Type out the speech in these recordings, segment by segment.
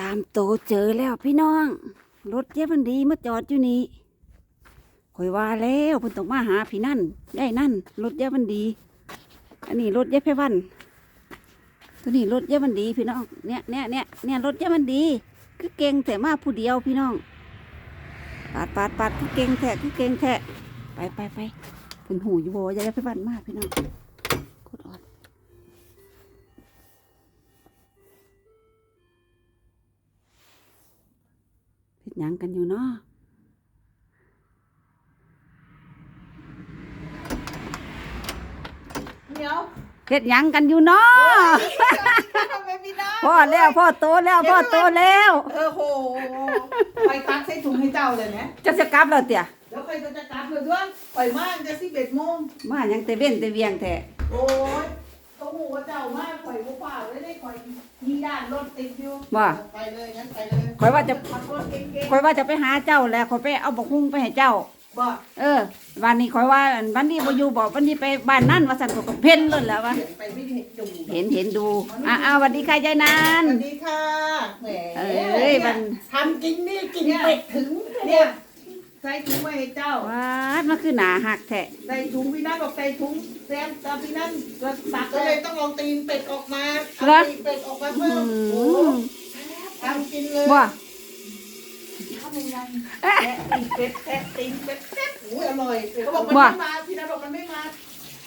ตามโตเจอแล้วพี่น้อง รถเจ๊มันดีมาจอดอยู่นี่คอยว่าแล้วเพิ่นต้องมาหาพี่นั่นได้นั่น รถเจ๊มันดี อันนี้รถเจ๊ไพวันตัวนี้รถเจ๊มันดีพี่น้อง เนี่ยเนี่ยเนี่ยเนี่ยรถเจ๊มันดี คือเก่งแต่มาผู้เดียวพี่น้อง ปาดปาดปาดคือเก่งแท้คือเก่งแท้ไปไปไปเป็นหูอยู่บ่ยายไพวันมากพี่น้อง หยังกันอยู่เนาะเดี๋ยวเฮ็ดหยังกันอยู่เนาะทำไมไม่ได้พ่อแล้วพ่อโตแล้วพ่อโตแล้ว เออโหไปตักใส่ถุงให้เจ้าเลยนะจะจะกลับแล้วเตี่ยเดี๋ยวใครจะจะกลับเลยด้วยปล่อยมากจะสิบเอ็ดโมงมาหยังแต่เว้นแต่เวียงแท้โอ้ยเขาหูว่าเจ้ามากปล่อยกูเปล่าเลยได้ปล่อย มีด้านรถติดอยู่ว่า ไปเลยงั้นไปเลยข่อยว่าจะ ขับรถเก่งข่อยว่าจะไปหาเจ้าแล้วข่อยไปเอาบักฮุ้งไปให้เจ้า ๆบอกเออ วันนี้ข่อยว่าวันนี้บ่อยู่บอกวันนี้ไปบ้านนั่นว่าสั่นข่อยก็เพ่นเลยแล้ววะไปไม่ได้ดูเห็นเห็นดูอะอ้าวสวัสดีค่ะยายนัสน วัสดีค่ะแหมเอ้ยมัน ทำกินนี่กินเป็ดถึงเนี่ย ใส่ถุงไว้ให้เจ้าวาดมันคือหนาหักแท้ใส่ถุงพี่นัทบอกใส่ถุงแซมตามพี่นัทก็ตักก็เลยต้องลองตีนเป็ดออกมาเอาตีนเป็ดออกมาอืเพิ่มโอ้มทำกินเลยว่าทำยังไงแทะตีนเป็ดแทะตีนเป็ดแซ่บโอ้ยอร่อยเขาบอกมันไม่มาพี่นัทบอกมันไม่มา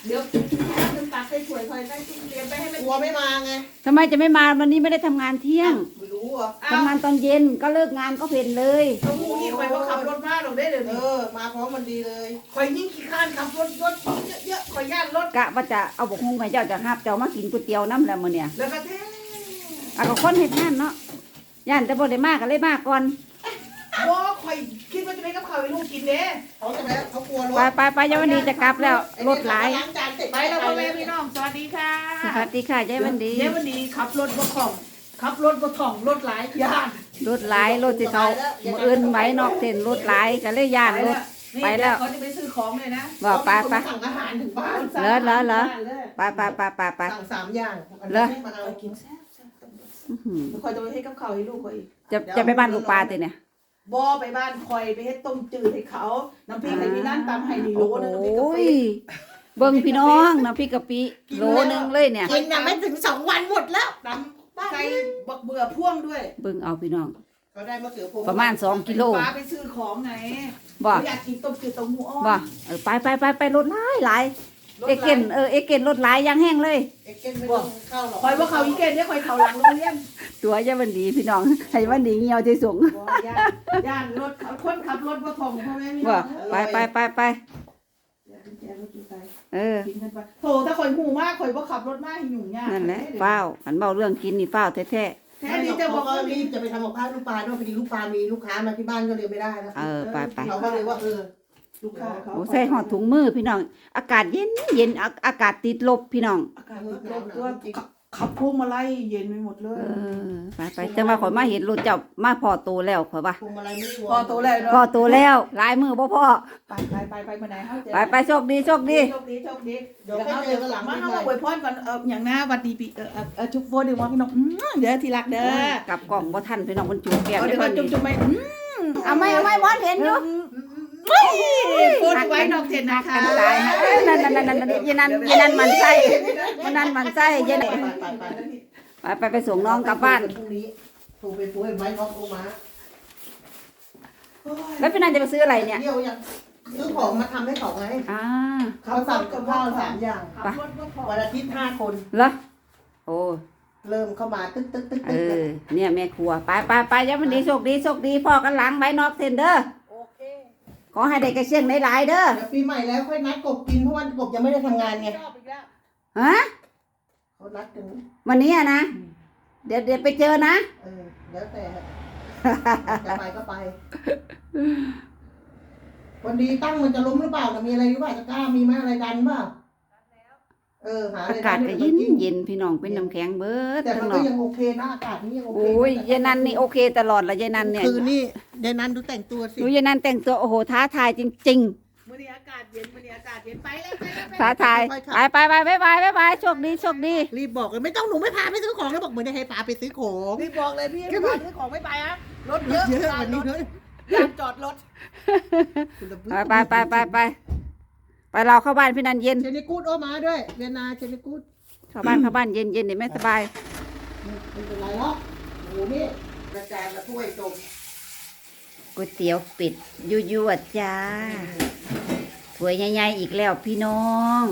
เดี๋ยวพี่นัทจะตักใส่ถ้วยคอยได้ตุ้มเตรียมไปให้มันกลัวไม่มาไงทำไมจะไม่มาวันนี้ไม่ได้ทำงานเที่ยง ไม่รู้อะทำงานตอนเย็นก็เลิกงานก็เพ็นเลยเขาพูดนี่คอยว่าขับรถมาหรอกได้เดี๋ยวนี้เออมาพร้อมมันดีเลยคอยยิ่งขี้ข้านขับรถรถเยอะๆคอยย่านรถ กะว่าจะเอาบกฮุงไปเจ้าจะหับเจ้ามากินก๋วยเตี๋ยวน้ำแล้วมื้อเนี่ยแล้วก็แท้เอาก็คนเฮ็ดงานเนาะย่านแต่บ่ได้มากก็เลยมาก่อนว่าคอยคิดว่าจะไม่กับข้าวให้ลูกกินเด้เขาจะแล้วเขากลัวรถไปไปไปยายวันดีจะกลับแล้วรถหลายล้างจานเสร็จไปแล้วพ่อแม่พี่น้องสวัสดีค่ะสวัสดีค่ะยายวันดีเย้วันดีขับรถบ่ของ ขับรถบ่ถ่องรถหลายย่านรถหลายรถสิเขามื้ออื่นไว้นอกเส้นรถหลายก็เลยย่านรถไปแล้วเขาจะไปซื้อของเลยนะว่าไปไป สั่งอาหารถึงบ้านเหรอเหรอเหรอไปไปไปไปไป สั่งสามอย่างเหรอไม่มาเอาไปกินแซ่บอื้อหือๆคอยจะไปให้กับข้าวให้ลูกคอยอีกจะจะไปบ้านลูกปลาติเนี่ยบ่ไปบ้านคอยไปเฮ็ดต้มจืดให้เขา น้ำพริกให้พี่นั่นตำให้นี่โลโอ้นึงน้ำพริกกะยปิ เบิ่งพี่น้องน้ำพริกกะปิโลนึงเลยเนี่ย กินยังไม่ถึงสองวันหมดแล้วตำใส่ บักเบื่อพ่วงด้วยเบิ่งเอาพี่น้อง เขาได้มะเขือพวงประมาณสองกิโล ป้าไปซื้อของไงบ่เขาอยากกินต้มจืดต้มหูอ้อบ่เออไปไปไปไปรถหลายหลายเอเก่นเออเอเก่นรถหลายอยังแห้งเลย เอ็กเก้นไม่ต้องเข้าหรอกคอยว่าเขาอีเกนเนี่ยคอยเขาหลังโรงเรียนตัวยายวันดีพี่น้องให้วันดีเหี่ยวที่สูงบ่ย่านย่านรถเขาคนขับรถบ่ท่องพ่อแม่พี่น้ว่าองไปไปไปไปอย่าไปแจกรถอยู่ไกลเออกินกันไปโถถ้าคอยหูมากคอยบ่ขับรถมาให้ยุ่งยากนั่นแหละเฝ้าวอันเบาเรื่องกินนี่เฝ้าวแท้ แท้ดีจะบอกเขาว่าก็รีบจะไปทำกับข้าวลูกปลาด้วยพอดีลูกปลามีลูกค้ามาที่บ้านก็เลยไม่ได้แล้วๆเออไปไป เขาก็เลยว่าเออลูกค้าเขาโอ้ใส่หอดถุงมือพี่น้อง อากาศเย็นเย็นอาอากาศติดลบพี่น้อง อากาศลดตัว ขับพวงมาลัยเย็นไปหมดเลเอยอไปไปจังว่าข่อยมาเห็นรถเจ้ามาพอโตแล้วข่อยว่าพวงมาลัยไม่รวมพอโตแล้วพอเนาะโตแล้วหลายมือบ่พ่อไปไปไปไปมาไหนเฮาเจอไปไปโชคดีโชคดีโชคดีโชคดีเดี๋ยวเดี๋ยวไปเขาเจเดี๋อยวกันหลังมาปีเฮาใหม่มาอวยพรกันเอออย่างหน้าวัดดีปีเออเออเออทุกโฟนเดี๋ยวว่าพี่น้องอืมเดี๋ยวทีรักเด้อกลับกล่องบ่ทันพี่น้องมันจุ่มแก้มเอาได้เดี๋ยวเพิ่มานจุ่มจุ่มไปอืมเอาไหม่เอาไหม่มอนเห็นอยู่ โฟนไว้นอกเทนนะคะกันตายนะเอ้ยนั่นนั่นนั่นนั่นนั่นยันนั่นยันนั่นมันไส้ยันนั่นมันไส้ยันไปนี่ไปไปไปไปไปส่งน้องกลับบ้านพรุ่งนี้โทรไปปุ้ยไว้เขาโทรมาแล้วพี่นันจะไปซื้ออะไรเนี่ยเที่ยวยังซื้อของมาทำให้เขาไงอ่าเขาสั่งกับข้าวสามอย่างขับรถก็พอวันอาทิตย์ห้าคนเหรอโอ้เริ่มเข้ามาตึ๊กตึ๊กตึ๊กเอตึ๊กอเนี่ยแม่ครัวไปไปไปยังวันนี้โชคดีโชคดีพ่อกันหลังไว้นอกเทนเดอร์โอเค ขอให้ได้กระเชียงหลายๆเด้อเดี๋ยวปีใหม่แล้วค่อยนัดกบกินเพราะว่ากบยังไม่ได้ทำงานไงชอบอีกแล้วฮะเขานัดกันวันนี้อะนะ เดี๋ยวเดี๋ยวไปเจอนะ เออแล้วแต่จะไปก็ไปวันดีตั้งมันจะล้มหรือเปล่านะมีอะไรหรือเปล่าจะกล้ามีไหมอะไรดันเปล่า เออหาอาอะไรกาศดัก็นเย็นให้มันกิเย็นพี่น้องเป็นน้ำแข็งเบิดแต่ทั้มังนนก็อกยังโอเคนะอากาศนี่ยังโอเคโอ้ยยายนันนี่โอเคตลอดละยายนันเนี่ยคือนี่ยายนันดูแต่งตัวสิ ดูยายนันแต่งตัวโอ้โหท้าทายจริง มื้อนี้อากากาศเย็นวันนี้อากาศเย็นไปเลยไปเลยไปท้าทายไปไปไปบ๊ายบายบ๊ายบายโชคดีโชคดีรีบบอกเลยไม่ต้องหนูไม่พาไปซื้อของแล้วบอกเหมือนได้ให้ปาไปซื้อของรีบบอกเลยพี่ไม่ไปซื้อของไม่ไปฮะรถเยอะเยอะร้านวันรนี้ถเลยร้านจอดรถไปไปไปไปไป ไปเราเข้าบ้านพี่นันเย็นเชนิกูดโอมาด้วยเวียนนาเชนิกูดเข้าบ้านเข้าบ้านเย็นเย็นเดี๋ยวไม่สบาย ไม่เป็นไรหรอกโอ้โหนี่กระจายละถ้วยจมก๋วยเตี๋ยวเป็ดยั่วยั่วๆจ้าถ้วยใหญ่ๆอีกแล้วพี่น้อง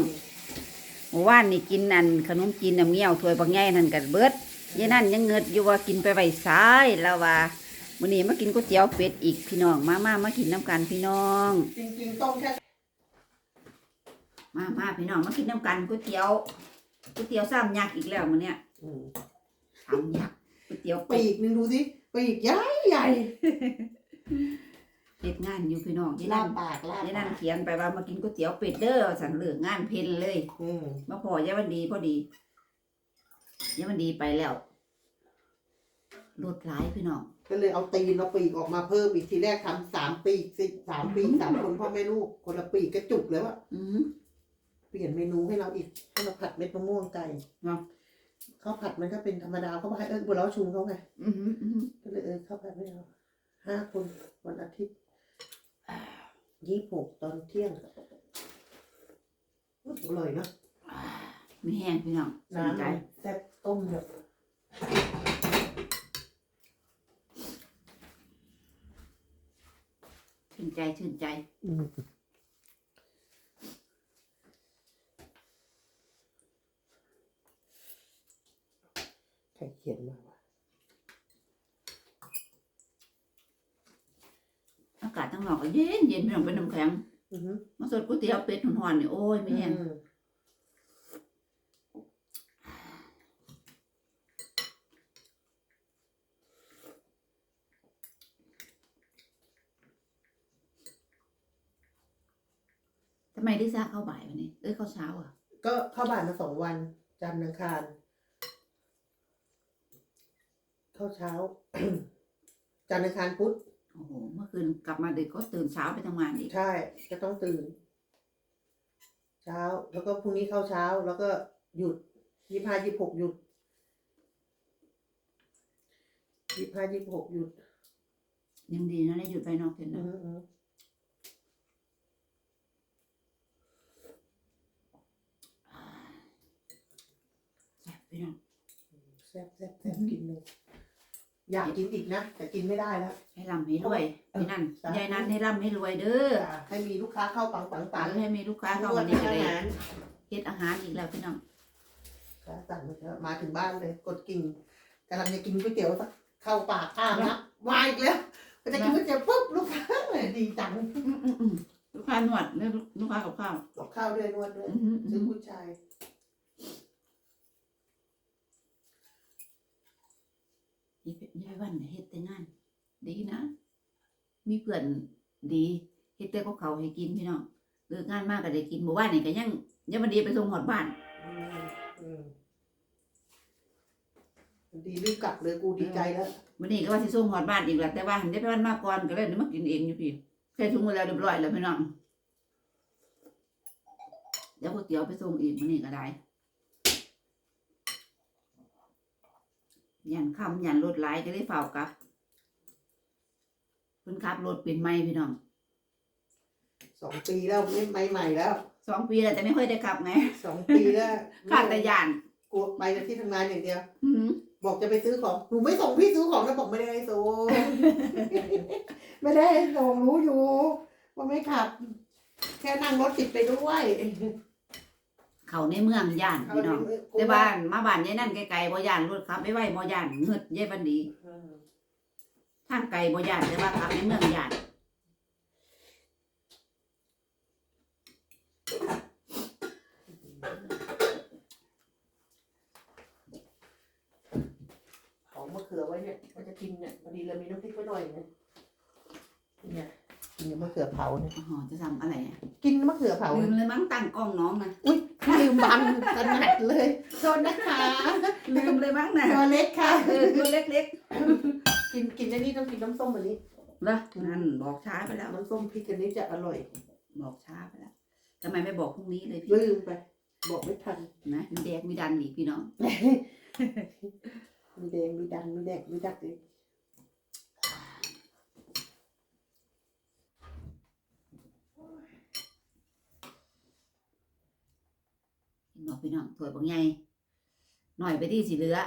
เมื่อวานนี่กินอันขนมจีนน้ำเงี้ยวถ้วยบางใหญ่นั่นกันเบิดยายนั่นยังเงิดอยู่ว่ากินไปไว้ซ้ายแล้วว่ามื้อนี้มากินก๋วยเตี๋ยวเป็ดอีกพี่น้องมามามากินน้ำกันพี่น้อง จริงๆต้มแค่ มามาพี่น้องมากินน้ำกันก๋วยเตี๋ยวก๋วยเตี๋ยวซ้ำยักษ์อีกแล้วมื้อเนี้ยซ้ำยักษ์ก๋วยเตี๋ยวเป็ปีดกหนึ่งดูสิปีกใหญ่ใหญ่เฮ็ดงานอยู่พี่น้องยายลานั่บนปากลาบยายนั่ปานกเขียนไปว่ามากินก๋วยเตี๋ยวเป็ดเด้อสั่นเลือกงานเพนเลยอืมมาพอยายวันดีพอดียายวันดีไปแล้วรถหลายพี่น้อง ก็เลยเอาตีนเอาปีกออกมาเพิ่มอีกทีแรกทำสามปีกสิสามปีกสามคนพ่อแม่ลูกคนละปีกกระจุกแล้วอะอืม เปลี่ยนเมนูให้เราอีกให้เราผัดเม็ดมะม่วงไก่เนาะข้าวผัดมันก็เป็นธรรมดาเขาบอกให้เออบัวเราะชุมเขาไงอืมอืมอืมก็เลยเออข้าวผัดไม่เอาห้าคนวันอาทิตย์ยี่หกตอนเที่ยงอุ๊ยอร่อยเนาะมีแห้งพี่น้องสนใจน้ำแซ่บต้มแบบชื่นใจชื่นใจ อืมใครเขียนมาวะ อากาศทั้งนอกก็ เย็นเย็นพี่น้องเป็นน้ำแข็งอือฮึมาสดก๋วยเตี๋ยวเป็ดหอนๆนี่โอ้ยไม่แห้งอืมทำไมได้ซ่าเข้าบ่ายวันนี้เอ้ยเข้าเช้าอะก็เข้าบ้านมาสองวันจันทร์อังคาร เข้าเช้า จันทร์อังคารพุธ โอ้โหเมื่อคืนกลับมาดึกก็ตื่นเช้าไปทำงานอีก ใช่ก็ต้องตื่น เช้า แล้วก็พรุ่งนี้เข้าเช้า แล้วก็หยุดยี่ห้ายี่หกหยุดยี่ห้ายี่หกหยุดยังดีนะได้หยุดไปนอกเต็นอืนะอฮึแซ่บพี่น้องแซ่บแซ่บแซ่บกินเลย อยากกินอีกนะ แต่กินไม่ได้แล้ว ให้ร่ำให้รวยพี่นั่นสาธุยายนั่นให้ร่ำให้รวยเด้อให้มีลูกค้าเข้าปังปังปาปักงให้มีลูกค้าเข้าวัวันนนี้นี้ก็อาได้หารเฮ็ดอาหารอีกแล้วพี่น้องขาสั่งมาเถอะมาถึงบ้านเลย กดกิ่งกำลังจะกินก๋วยเตี๋ยวสักเข้าปากอ้ามนะมาอีกแล้วพอจะกินก๋วยเตี๋ยวปุ๊บลูกค้าเลยดีจังอืมอืมอืมลูกค้านวดเรียกลูกค้ากับข้าวกับข้าวด้วยนวดด้วยอืมอืมซื้ออืมผู้ชาย ยายยายวันเนี่ยเฮ็ดแต่งาน ดีนะ มีเพื่อนดีเฮ็ดแต่กับเขาวให้กินพี่น้องเลิกงานมากก็ได้กินหมู่บ้านนี่ก็ยังยังมันดีไปส่งหอดบ้านอืมอืมดีรีบกลับเลยกูดีใจแล้ววันนี้ก็ว่าสิส่งหอดบ้านอีกแหละแต่ว่าหันได้ไปบ้านมาก่อนก็เลยได้มากินเองอยู่พี่ใส่ถุงมาแล้วเรียบร้อยแล้วพี่น้องเดี๋ยวก๋วยเตี๋ยวไปส่งอีกวันนี้ก็ได้ ยันคำยันรถหลายก็ได้เฝ้ากลับเพิ่นขับรถเป็นไม่พี่น้องสองปีแล้วไม่ไม่ใหม่แล้วสองปีแล้วแต่ไม่ค่อยได้ขับไงสองปีแล้วขาดแต่ยานกูไปแต่ที่ทำงานอย่างเดียวอื้อหือบอกจะไปซื้อของหนูไม่ส่งพี่ซื้อของนะบอกไม่ได้ให้ส่งไม่ได้ให้ส่งรู้อยู่ว่าไม่ขับ แค่นั่งรถติดไปด้วย เขาในเมืองย่านพี่น้องแต่บ้านมาบ้านยายนั่นไกลๆบ่ย่านรถขับไม่ไหวบ่ย่านเงืดยายบันดีอืมทางไกลบ่ย่านแต่ว่าขับในเมืองย่านของมะเขือไว้เนี่ยมันจะกินเนี่ยพอดีเรามีน้ำพริกไว้หน่อยเนี่ยเนี่ย กินมะเขือเผาเนี่ยอ๋อจะทำอะไรอะกินมะเขือเผาลืมเลยมั้งตั้งกล้องน้องนะอุ้ยลืมบังถนัดเลยโทษนะคะลืมเลยมั้งนะตัวเล็กค่ะเออตัวเล็กกินกินอันนี้ต้องกินน้ำส้มอันนี้ๆเหรอนั่นบอกช้าไปแล้วน้ำส้มพริกอันนี้จะอร่อยอบอกช้าไปแล้วทำไมไม่บอกพรุ่งนี้เลยพี่ลืมไป บอกไม่ทันนะมีแดกมีดันอีกพี่น้องมีแดงมีดังมีแดกมีดักเลย เห็ นบอกพี่น้องถวยบางใหญ่หน่อยไปที่สีเหลือ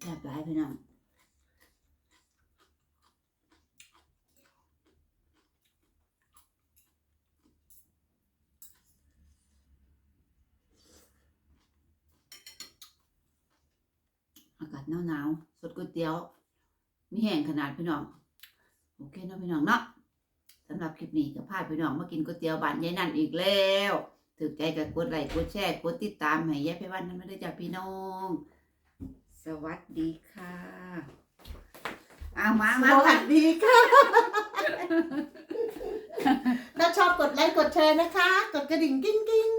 แซ่บหลายพี่น้องอากาศหนาวๆสดก๋วยเตี๋ยว มีแห้งขนาดพี่น้อง โอเคเนาะพี่น้องเนาะ สำหรับคลิปนี้ก็พาพี่น้องมากินก๋วยเตี๋ยวบ้านยายนั่นอีกแล้วถึกใจก็กดไลค์กดแชร์กดติดตามให้ยายไปวันนั้นไม่ได้จากพี่น้อง สวัสดีค่ะเอามามาสวัมาสดีค่ะ ถ้าชอบกดไลค์กดแชร์นะคะ กดกระดิ่งกิ้งกิ้ง